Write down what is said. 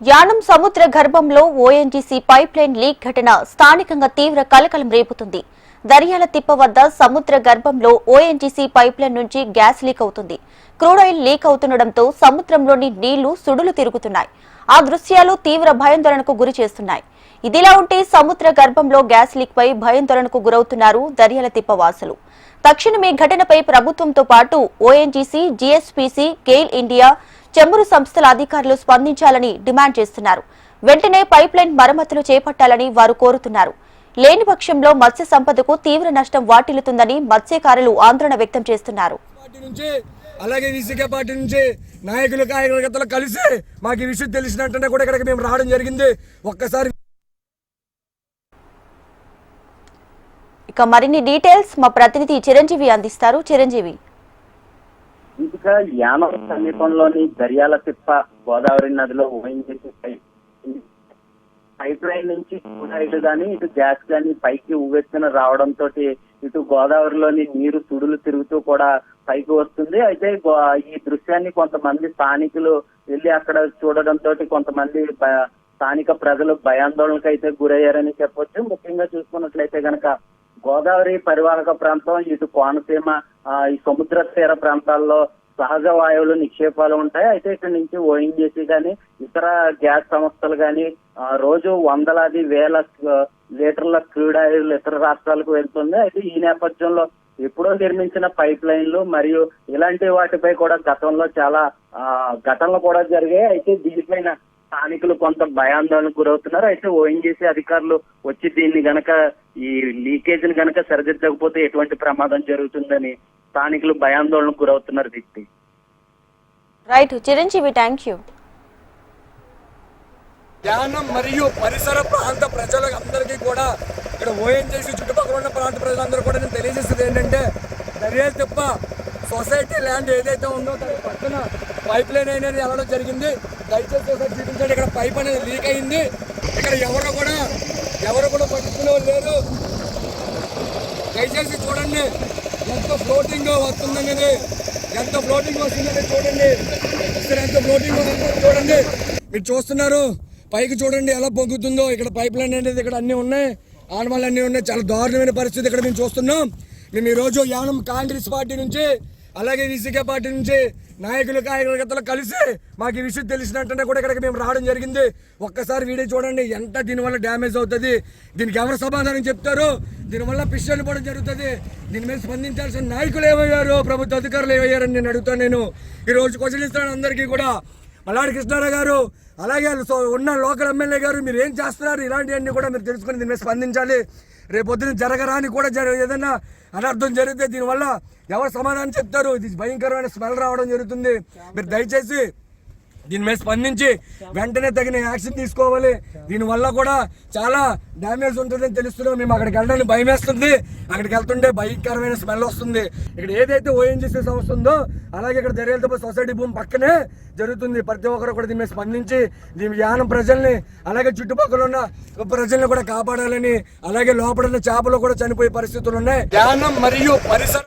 యానం సముద్ర గర్భంలో ONGC pipe line leak ఘటన స్థానికంగా తీవ్ర కలకలం రేపుతుంది. దర్యాల తిప్ప వద్ద సముద్ర గర్భంలో ఓఎన్జీసీ పైప్ లైన్ నుంచి గ్యాస్ లీక్ అవుతుంది. క్రూడ్ ఆయిల్ లీక్ అవుతుండటంతో సముద్రంలోని నీళ్ళు సుడులు తిరుగుతున్నాయి. ఆ దృశ్యాలు తీవ్ర భయాందోళనకు గురి చేస్తున్నాయి. ఇదిలా ఉంటే సముద్ర గర్భంలో గ్యాస్ లీక్ పై భయాందోళనకు గురవుతున్నారు దర్యాల తిప్ప వాసులు. తక్షణమే ఘటనపై ప్రభుత్వంతో పాటు ఓఎన్జీసీ జీఎస్పీసీ గెయిల్ ఇండియా చమురు సంస్థల అధికారులు స్పందించాలని డిమాండ్ చేస్తున్నారు. వెంటనే పైప్ లైన్ మరమ్మతులు చేపట్టాలని వారు కోరుతున్నారు. లేని పక్షంలో మత్స్య సంపదకు తీవ్ర నష్టం వాటిల్లుతుందని మత్స్యకారులు ఆందోళన వ్యక్తం చేస్తున్నారు. అలాగే విసికే పార్టీ నుంచి నాయకులు కార్యకర్తలు కలిసి మాకు ఈ విషయం తెలిసినట్టుంటే కూడా ఇక్కడికి మేము రావడం జరిగింది. ఒక్కసారి ఇక మరిన్ని డీటెయిల్స్ మా ప్రతినిధి చిరంజీవి అందిస్తారు. చిరంజీవి ఇంకా యానం సమీపంలోని దర్యాల తిప్ప గోదావరి నదిలో ఊహించేసి పైప్ లైన్ నుంచి ఇటు కానీ ఇటు గ్యాస్ కానీ పైకి ఉవ్వెత్తున రావడంతో ఇటు గోదావరిలోని నీరు సుడులు తిరుగుతూ కూడా పైకి వస్తుంది. అయితే ఈ దృశ్యాన్ని కొంతమంది స్థానికులు వెళ్ళి అక్కడ చూడడంతో కొంతమంది స్థానిక ప్రజలు భయాందోళనకు అయితే గురయ్యారని చెప్పొచ్చు. ముఖ్యంగా చూసుకున్నట్లయితే గనక గోదావరి పరివాహక ప్రాంతం ఇటు కోనసీమ ఈ సముద్ర తీర ప్రాంతాల్లో సహజ వాయువులు నిక్షేపాలు ఉంటాయి. అయితే ఇక్కడ నుంచి ఓఎన్జీసీ కానీ ఇతర గ్యాస్ సంస్థలు కానీ రోజు వందలాది వేల లీటర్ల క్రూడ్ ఆయిల్ ఇతర రాష్ట్రాలకు వెళ్తుంది. అయితే ఈ నేపథ్యంలో ఎప్పుడో నిర్మించిన పైప్ లైన్లు మరియు ఇలాంటి వాటిపై కూడా గతంలో చాలా ఆ, ఘటనలు కూడా జరిగాయి. అయితే దీనిపైన స్థానికులు కొంత భయాందోళనకు గురవుతున్నారు. అయితే ఓఎన్జీసీ అధికారులు వచ్చి దీన్ని గనక ఈ లీకేజీని గనక సరిదిద్దకపోతే ఎటువంటి ప్రమాదం జరుగుతుందని స్థానికులు భయాందోళనకు గురవుతున్నారు Deepthi right Chiranjeevi thank you ధ్యానం మరియు పరిసర ప్రాంత ప్రజలకు అందరికీ కూడా ఇక్కడ ఓఎన్జేసి చుట్టుపక్కల ఉన్న ప్రాంత ప్రజలందరూ కూడా నేను తెలియజేసేది ఏంటంటే దర్యాలు తప్ప సొసైటీ ల్యాండ్ ఏదైతే ఉందో దాని పక్కన పైప్ లైన్ అనేది వెళ్ళడం జరిగింది. దయచేసి ఒకసారి చూపించండి ఇక్కడ పైప్ అనేది లీక్ అయింది. ఇక్కడ ఎవరు కూడా ఎవరు కూడా పట్టుకునే లేరు. దయచేసి చూడండి ఎంత ఫ్లోటింగ్ వస్తుందనేది. ఎంత ఫ్లోటింగ్ వస్తుందనేది చూడండి. ఇక్కడ ఎంత ఫ్లోటింగ్ వస్తుందో చూడండి. మీరు చూస్తున్నారు పైకి చూడండి ఎలా పొంగుతుందో. ఇక్కడ పైప్ లైన్ అనేది ఇక్కడ అన్ని ఉన్నాయి. ఆనవాళ్ళు అన్ని ఉన్నాయి. చాలా దారుణమైన పరిస్థితి ఇక్కడ మేము చూస్తున్నాం. మేము ఈరోజు యానం కాంగ్రెస్ పార్టీ నుంచి అలాగే విసికే పార్టీ నుంచి నాయకులు కార్యకర్తలు కలిసి మాకు ఈ విషయం తెలిసినట్టుంటే కూడా ఇక్కడికి మేము రావడం జరిగింది. ఒక్కసారి వీడియో చూడండి ఎంత దీనివల్ల డ్యామేజ్ అవుతుంది. దీనికి ఎవరు సమాధానం చెప్తారు? దీనివల్ల పిస్టల్ పడడం జరుగుతుంది. దీని మీద స్పందించాల్సిన నాయకులు ఏమయ్యారు? ప్రభుత్వ అధికారులు ఏమయ్యారని నేను అడుగుతాను నేను. ఈరోజు క్వశ్చన్ ఇస్తాను అందరికీ కూడా. మల్లాడి కృష్ణారావు గారు అలాగే సో ఉన్న లోకల్ ఎమ్మెల్యే గారు మీరు ఏం చేస్తున్నారు? ఇలాంటివన్నీ కూడా మీరు తెలుసుకుని దీని మీద స్పందించాలి. రేపు పొద్దున జరగరాని కూడా జర ఏదైనా అనర్థం జరిగితే దీనివల్ల ఎవరు సమాధానం చెప్తారు? ఇది భయంకరమైన స్మెల్ రావడం జరుగుతుంది. మీరు దయచేసి దీని మీద స్పందించి వెంటనే తగిన యాక్షన్ తీసుకోవాలి. దీనివల్ల కూడా చాలా డ్యామేజ్ ఉంటుందని తెలుస్తున్నాం. మేము అక్కడికి వెళ్ళడానికి భయం వేస్తుంది. అక్కడికి వెళ్తుంటే భయంకరమైన స్మెల్ వస్తుంది. ఇక్కడ ఏదైతే ఓఎన్జీసీ సంస్థ ఉందో అలాగే ఇక్కడ దర్యాలతో సొసైటీ భూమి పక్కనే జరుగుతుంది. ప్రతి ఒక్కరు కూడా దీని మీద స్పందించి దీని యానం ప్రజల్ని అలాగే చుట్టుపక్కల ఉన్న ప్రజల్ని కూడా కాపాడాలని అలాగే లోపల ఉన్న చేపలు కూడా చనిపోయే పరిస్థితులు ఉన్నాయి. యానం మరియు పరిసర